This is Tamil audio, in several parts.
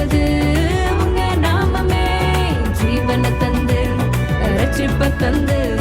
வந்தது. உங்க நாமமே ஜீவனை தந்து ரட்சிப்பை தந்து.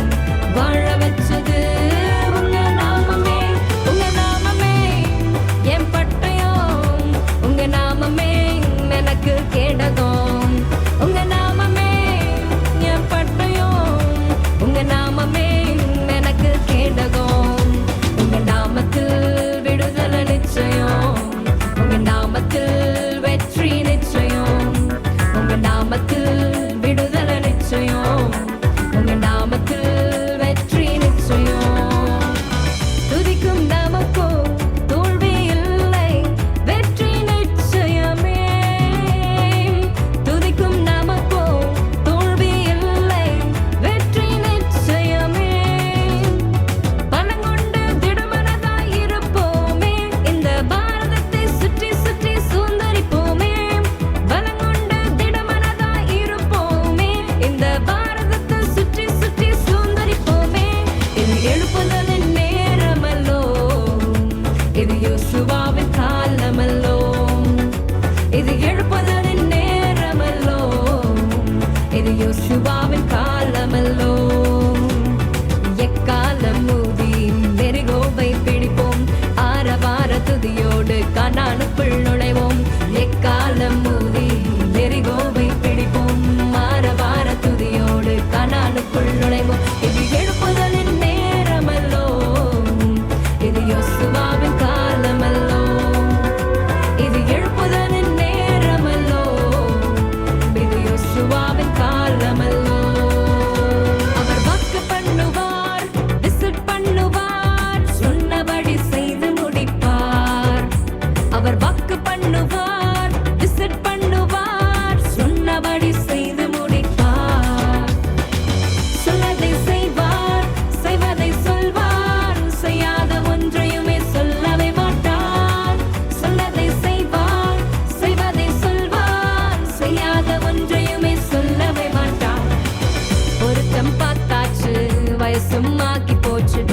இது யோசுவாவின் கா பண்ணுவார் விசிட் பண்ணுவார் சொன்னபடி செய்து முடிப்பார். சொன்னதை செய்வார் செய்வதை சொல்வார் செய்யாத ஒன்றையுமே சொல்லவே மாட்டார். சொன்னதை செய்வார் செய்வதை சொல்வார் செய்யாத ஒன்றையுமே சொல்லவே மாட்டார். ஒருத்தம் பார்த்தாச்சு வயசும் ஆக்கி போச்சு.